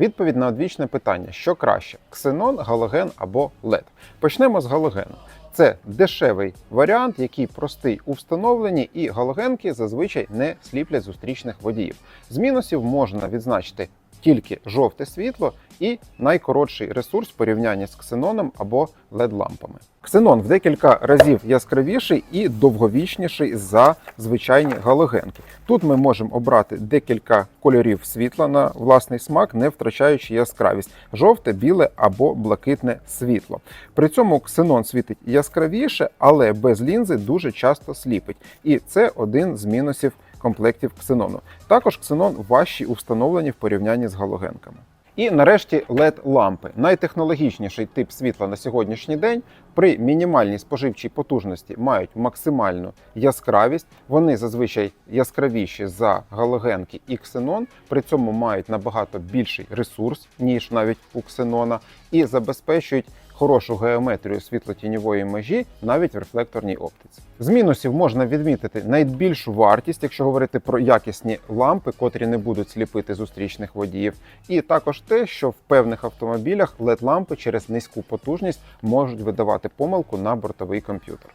Відповідь на одвічне питання: що краще: ксенон, галоген або LED. Почнемо з галогену. Це дешевий варіант, який простий у встановленні, і галогенки зазвичай не сліплять зустрічних водіїв. З мінусів можна відзначити тільки жовте світло і найкоротший ресурс в порівнянні з ксеноном або LED-лампами. Ксенон в декілька разів яскравіший і довговічніший за звичайні галогенки. Тут ми можемо обрати декілька кольорів світла на власний смак, не втрачаючи яскравість: жовте, біле або блакитне світло. При цьому ксенон світить яскравіше, але без лінзи дуже часто сліпить. І це один з мінусів комплектів ксенону. Також ксенон важчий у встановленні в порівнянні з галогенками. І нарешті led лампи найтехнологічніший тип світла на сьогоднішній день. При мінімальній споживчій потужності мають максимальну яскравість. Вони зазвичай яскравіші за галогенки і ксенон, при цьому мають набагато більший ресурс, ніж навіть у ксенона, і забезпечують хорошу геометрію світлотіньової межі навіть в рефлекторній оптиці. З мінусів можна відмітити найбільшу вартість, якщо говорити про якісні лампи, котрі не будуть сліпити зустрічних водіїв, і також те, що в певних автомобілях led лампи через низьку потужність можуть видавати помилку на бортовий комп'ютер.